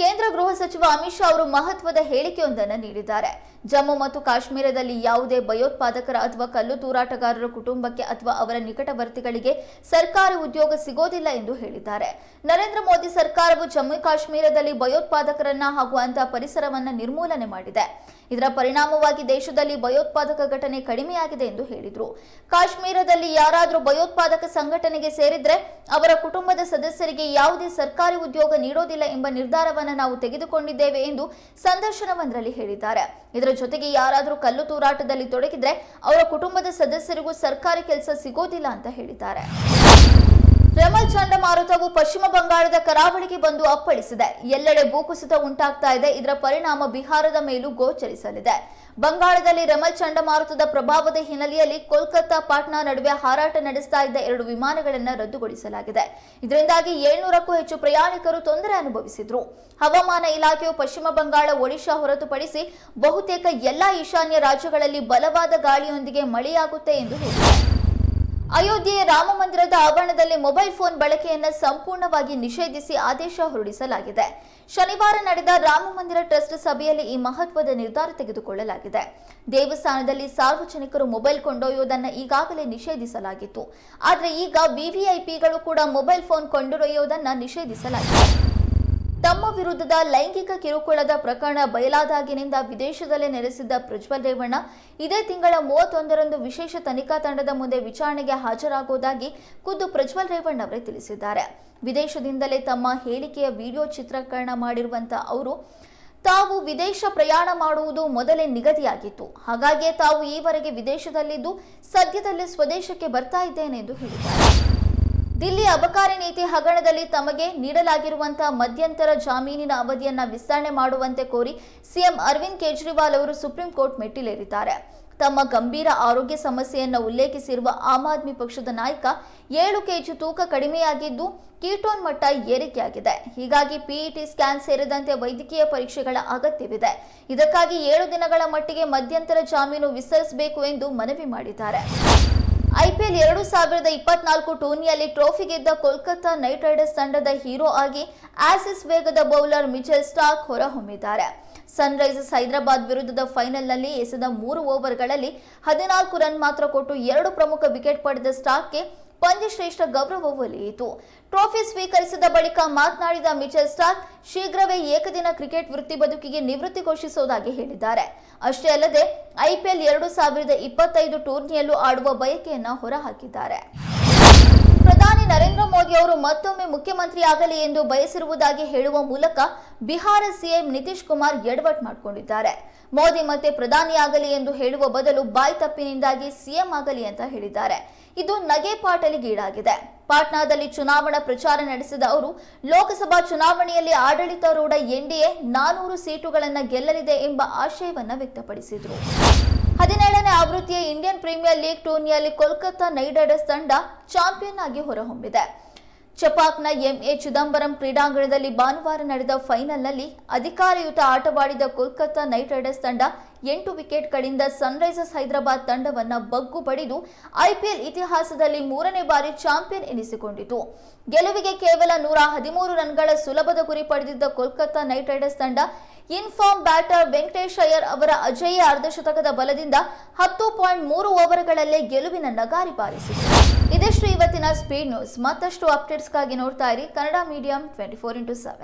ಕೇಂದ್ರ ಗೃಹ ಸಚಿವ ಅಮಿತ್ ಶಾ ಅವರು ಮಹತ್ವದ ಹೇಳಿಕೆಯೊಂದನ್ನು ನೀಡಿದ್ದಾರೆ. ಜಮ್ಮು ಮತ್ತು ಕಾಶ್ಮೀರದಲ್ಲಿ ಯಾವುದೇ ಭಯೋತ್ಪಾದಕರ ಅಥವಾ ಕಲ್ಲು ತೂರಾಟಗಾರರ ಕುಟುಂಬಕ್ಕೆ ಅಥವಾ ಅವರ ನಿಕಟವರ್ತಿಗಳಿಗೆ ಸರ್ಕಾರಿ ಉದ್ಯೋಗ ಸಿಗೋದಿಲ್ಲ ಎಂದು ಹೇಳಿದ್ದಾರೆ. ನರೇಂದ್ರ ಮೋದಿ ಸರ್ಕಾರವು ಜಮ್ಮು ಕಾಶ್ಮೀರದಲ್ಲಿ ಭಯೋತ್ಪಾದಕರನ್ನ ಹಾಗೂ ಅಂತಹ ಪರಿಸರವನ್ನ ನಿರ್ಮೂಲನೆ ಮಾಡಿದೆ. ಇದರ ಪರಿಣಾಮವಾಗಿ ದೇಶದಲ್ಲಿ ಭಯೋತ್ಪಾದಕ ಘಟನೆ ಕಡಿಮೆಯಾಗಿದೆ ಎಂದು ಹೇಳಿದರು. ಕಾಶ್ಮೀರದಲ್ಲಿ ಯಾರಾದರೂ ಭಯೋತ್ಪಾದಕ ಸಂಘಟನೆಗೆ ಸೇರಿದ್ರೆ ಅವರ ಕುಟುಂಬದ ಸದಸ್ಯರಿಗೆ ಯಾವುದೇ ಸರ್ಕಾರಿ ಉದ್ಯೋಗ ನೀಡೋದಿಲ್ಲ ಎಂಬ ನಿರ್ಧಾರವನ್ನು ನಾವು ತೆಗೆದುಕೊಂಡಿದ್ದೇವೆ ಎಂದು ಸಂದರ್ಶನವೊಂದರಲ್ಲಿ ಹೇಳಿದ್ದಾರೆ. ಇದರ ಜೊತೆಗೆ ಯಾರಾದರೂ ಕಲ್ಲು ತೂರಾಟದಲ್ಲಿ ತೊಡಗಿದ್ರೆ ಅವರ ಕುಟುಂಬದ ಸದಸ್ಯರಿಗೂ ಸರ್ಕಾರಿ ಕೆಲಸ ಸಿಗೋದಿಲ್ಲ ಅಂತ ಹೇಳಿದ್ದಾರೆ. ರೆಮಲ್ ಚಂಡಮಾರುತವು ಪಶ್ಚಿಮ ಬಂಗಾಳದ ಕರಾವಳಿಗೆ ಬಂದು ಅಪ್ಪಳಿಸಿದೆ. ಎಲ್ಲೆಡೆ ಭೂಕುಸಿತ ಉಂಟಾಗ್ತಾ ಇದೆ. ಇದರ ಪರಿಣಾಮ ಬಿಹಾರದ ಮೇಲೂ ಗೋಚರಿಸಲಿದೆ. ಬಂಗಾಳದಲ್ಲಿ ರಮಲ್ ಚಂಡಮಾರುತದ ಪ್ರಭಾವದ ಹಿನ್ನೆಲೆಯಲ್ಲಿ ಕೋಲ್ಕತ್ತಾ, ಪಾಟ್ನಾ ನಡುವೆ ಹಾರಾಟ ನಡೆಸ್ತಾ ಇದ್ದ ಎರಡು ವಿಮಾನಗಳನ್ನು ರದ್ದುಗೊಳಿಸಲಾಗಿದೆ. ಇದರಿಂದಾಗಿ ಏಳ್ನೂರಕ್ಕೂ ಹೆಚ್ಚು ಪ್ರಯಾಣಿಕರು ತೊಂದರೆ ಅನುಭವಿಸಿದ್ರು. ಹವಾಮಾನ ಇಲಾಖೆಯು ಪಶ್ಚಿಮ ಬಂಗಾಳ, ಒಡಿಶಾ ಹೊರತುಪಡಿಸಿ ಬಹುತೇಕ ಎಲ್ಲಾ ಈಶಾನ್ಯ ರಾಜ್ಯಗಳಲ್ಲಿ ಬಲವಾದ ಗಾಳಿಯೊಂದಿಗೆ ಮಳೆಯಾಗುತ್ತೆ ಎಂದು ಹೇಳಿದೆ. ಅಯೋಧ್ಯೆಯ ರಾಮ ಮಂದಿರದ ಆವರಣದಲ್ಲಿ ಮೊಬೈಲ್ ಫೋನ್ ಬಳಕೆಯನ್ನು ಸಂಪೂರ್ಣವಾಗಿ ನಿಷೇಧಿಸಿ ಆದೇಶ ಹೊರಡಿಸಲಾಗಿದೆ. ಶನಿವಾರ ನಡೆದ ರಾಮ ಮಂದಿರ ಟ್ರಸ್ಟ್ ಸಭೆಯಲ್ಲಿ ಈ ಮಹತ್ವದ ನಿರ್ಧಾರ ತೆಗೆದುಕೊಳ್ಳಲಾಗಿದೆ. ದೇವಸ್ಥಾನದಲ್ಲಿ ಸಾರ್ವಜನಿಕರು ಮೊಬೈಲ್ ಕೊಂಡೊಯ್ಯುವುದನ್ನು ಈಗಾಗಲೇ ನಿಷೇಧಿಸಲಾಗಿತ್ತು. ಆದರೆ ಈಗ ವಿವಿಐಪಿಗಳು ಕೂಡ ಮೊಬೈಲ್ ಫೋನ್ ಕೊಂಡೊಯ್ಯುವುದನ್ನು ನಿಷೇಧಿಸಲಾಗಿದೆ. ತಮ್ಮ ವಿರುದ್ಧದ ಲೈಂಗಿಕ ಕಿರುಕುಳದ ಪ್ರಕರಣ ಬಯಲಾದಾಗಿನಿಂದ ವಿದೇಶದಲ್ಲೇ ನೆಲೆಸಿದ್ದ ಪ್ರಜ್ವಲ್ ರೇವಣ್ಣ, ಇದೇ ತಿಂಗಳ ಮೂವತ್ತೊಂದರಂದು ವಿಶೇಷ ತನಿಖಾ ತಂಡದ ಮುಂದೆ ವಿಚಾರಣೆಗೆ ಹಾಜರಾಗುವುದಾಗಿ ಖುದ್ದು ಪ್ರಜ್ವಲ್ ರೇವಣ್ಣ ಅವರೇ ತಿಳಿಸಿದ್ದಾರೆ. ವಿದೇಶದಿಂದಲೇ ತಮ್ಮ ಹೇಳಿಕೆಯ ವಿಡಿಯೋ ಚಿತ್ರೀಕರಣ ಮಾಡಿರುವಂತ ಅವರು, ತಾವು ವಿದೇಶ ಪ್ರಯಾಣ ಮಾಡುವುದು ಮೊದಲೇ ನಿಗದಿಯಾಗಿತ್ತು. ಹಾಗಾಗಿಯೇ ತಾವು ಈವರೆಗೆ ವಿದೇಶದಲ್ಲಿದ್ದು, ಸದ್ಯದಲ್ಲೇ ಸ್ವದೇಶಕ್ಕೆ ಬರ್ತಾ ಇದ್ದೇನೆ ಎಂದು ಹೇಳಿದ್ದಾರೆ. ದಿಲ್ಲಿ ಅಬಕಾರಿ ನೀತಿ ಹಗರಣದಲ್ಲಿ ತಮಗೆ ನೀಡಲಾಗಿರುವಂತಹ ಮಧ್ಯಂತರ ಜಾಮೀನಿನ ಅವಧಿಯನ್ನ ವಿಸ್ತರಣೆ ಮಾಡುವಂತೆ ಕೋರಿ ಸಿಎಂ ಅರವಿಂದ್ ಕೇಜ್ರಿವಾಲ್ ಅವರು ಸುಪ್ರೀಂ ಕೋರ್ಟ್ ಮೆಟ್ಟಿಲೇರಿದ್ದಾರೆ. ತಮ್ಮ ಗಂಭೀರ ಆರೋಗ್ಯ ಸಮಸ್ಯೆಯನ್ನು ಉಲ್ಲೇಖಿಸಿರುವ ಆಮ್ ಆದ್ಮಿ ಪಕ್ಷದ ನಾಯಕ ಏಳು ಕೆಜಿ ತೂಕ ಕಡಿಮೆಯಾಗಿದ್ದು ಕೀಟೋನ್ ಮಟ್ಟ ಏರಿಕೆಯಾಗಿದೆ. ಹೀಗಾಗಿ ಪಿಇಟಿ ಸ್ಕ್ಯಾನ್ ಸೇರಿದಂತೆ ವೈದ್ಯಕೀಯ ಪರೀಕ್ಷೆಗಳ ಅಗತ್ಯವಿದೆ. ಇದಕ್ಕಾಗಿ ಏಳು ದಿನಗಳ ಮಟ್ಟಿಗೆ ಮಧ್ಯಂತರ ಜಾಮೀನು ವಿಸ್ತರಿಸಬೇಕು ಎಂದು ಮನವಿ ಮಾಡಿದ್ದಾರೆ. ಐಪಿಎಲ್ ಎರಡು ಸಾವಿರದ ಇಪ್ಪತ್ನಾಲ್ಕು ಟೂರ್ನಿಯಲ್ಲಿ ಟ್ರೋಫಿ ಗೆದ್ದ ಕೋಲ್ಕತ್ತಾ ನೈಟ್ ರೈಡರ್ಸ್ ತಂಡದ ಹೀರೋ ಆಗಿ ಆಸಿಸ್ ವೇಗದ ಬೌಲರ್ ಮಿಚೆಲ್ ಸ್ಟಾಕ್ ಹೊರಹೊಮ್ಮಿದ್ದಾರೆ. ಸನ್ರೈಸರ್ಸ್ ಹೈದರಾಬಾದ್ ವಿರುದ್ಧದ ಫೈನಲ್ನಲ್ಲಿ ಎಸೆದ ಮೂರು ಓವರ್ಗಳಲ್ಲಿ ಹದಿನಾಲ್ಕು ರನ್ ಮಾತ್ರ ಕೊಟ್ಟು ಎರಡು ಪ್ರಮುಖ ವಿಕೆಟ್ ಪಡೆದ ಸ್ಟಾಕ್ಗೆ ಪಂದ್ಯಶ್ರೇಷ್ಠ ಗೌರವ ಒಲಿಯಿತು ಟ್ರೋಫಿ ಸ್ವೀಕರಿಸಿದ ಬಳಿಕ ಮಾತನಾಡಿದ ಮಿಚೆಲ್ ಸ್ಟಾರ್ಕ್, ಶೀಘ್ರವೇ ಏಕದಿನ ಕ್ರಿಕೆಟ್ ವೃತ್ತಿ ಬದುಕಿಗೆ ನಿವೃತ್ತಿ ಘೋಷಿಸುವುದಾಗಿ ಹೇಳಿದ್ದಾರೆ. ಅಷ್ಟೇ ಅಲ್ಲದೆ ಐಪಿಎಲ್ ಎರಡು ಸಾವಿರದ ಇಪ್ಪತ್ತೈದು ಟೂರ್ನಿಯಲ್ಲೂ ಆಡುವ ಬಯಕೆಯನ್ನ ಹೊರಹಾಕಿದ್ದಾರೆ. ಪ್ರಧಾನಿ ನರೇಂದ್ರ ಮೋದಿ ಅವರು ಮತ್ತೊಮ್ಮೆ ಮುಖ್ಯಮಂತ್ರಿಯಾಗಲಿ ಎಂದು ಬಯಸಿರುವುದಾಗಿ ಹೇಳುವ ಮೂಲಕ ಬಿಹಾರ ಸಿಎಂ ನಿತೀಶ್ ಕುಮಾರ್ ಎಡವಟ್ ಮಾಡಿಕೊಂಡಿದ್ದಾರೆ. ಮೋದಿ ಮತ್ತೆ ಪ್ರಧಾನಿಯಾಗಲಿ ಎಂದು ಹೇಳುವ ಬದಲು ಬಾಯಿ ತಪ್ಪಿನಿಂದಾಗಿ ಸಿಎಂ ಆಗಲಿ ಅಂತ ಹೇಳಿದ್ದಾರೆ. ಇದು ನಗೆ ಪಾಟಲಿಗೀಡಾಗಿದೆ ಪಾಟ್ನಾದಲ್ಲಿ ಚುನಾವಣಾ ಪ್ರಚಾರ ನಡೆಸಿದ ಅವರು, ಲೋಕಸಭಾ ಚುನಾವಣೆಯಲ್ಲಿ ಆಡಳಿತಾರೂಢ ಎನ್ಡಿಎ ನಾನೂರು ಸೀಟುಗಳನ್ನು ಗೆಲ್ಲಲಿದೆ ಎಂಬ ಆಶಯವನ್ನು ವ್ಯಕ್ತಪಡಿಸಿದರು. ಹದಿನೇಳನೇ ಆವೃತ್ತಿಯ ಇಂಡಿಯನ್ ಪ್ರೀಮಿಯರ್ ಲೀಗ್ ಟೂರ್ನಿಯಲ್ಲಿ ಕೋಲ್ಕತ್ತಾ ನೈಟ್ ತಂಡ ಚಾಂಪಿಯನ್ ಆಗಿ ಹೊರಹೊಮ್ಮಿದೆ. ಚಪಾಕ್ನ ಎಂಎ ಚಿದಂಬರಂ ಕ್ರೀಡಾಂಗಣದಲ್ಲಿ ಭಾನುವಾರ ನಡೆದ ಫೈನಲ್ನಲ್ಲಿ ಅಧಿಕಾರಯುತ ಆಟವಾಡಿದ ಕೋಲ್ಕತ್ತಾ ನೈಟ್ ರೈಡರ್ಸ್ ತಂಡ ಎಂಟು ವಿಕೆಟ್ಗಳಿಂದ ಸನ್ರೈಸರ್ಸ್ ಹೈದರಾಬಾದ್ ತಂಡವನ್ನು ಬಗ್ಗು ಪಡೆದು ಐಪಿಎಲ್ ಇತಿಹಾಸದಲ್ಲಿ ಮೂರನೇ ಬಾರಿ ಚಾಂಪಿಯನ್ ಎನಿಸಿಕೊಂಡಿತು. ಗೆಲುವಿಗೆ ಕೇವಲ ನೂರ ಹದಿಮೂರು ರನ್ಗಳ ಸುಲಭದ ಗುರಿ ಪಡೆದಿದ್ದ ಕೋಲ್ಕತ್ತಾ ನೈಟ್ ರೈಡರ್ಸ್ ತಂಡ in form batter Venkatesh Iyer ಅವರ ಅಜೇಯ ಅರ್ಧಶತಕದ ಬಲದಿಂದ ಹತ್ತು ಪಾಯಿಂಟ್ ಮೂರು ಓವರ್ಗಳಲ್ಲೇ ಗೆಲುವಿನ ನಗಾರಿ ಬಾರಿಸಿತು ಇದಿಷ್ಟು ಇವತ್ತಿನ ಸ್ಪೀಡ್ ನ್ಯೂಸ್. ಮತ್ತಷ್ಟು ಅಪ್ಡೇಟ್ಸ್ಗಾಗಿ ನೋಡ್ತಾ ಇರಿ. Kannada medium twenty four into seven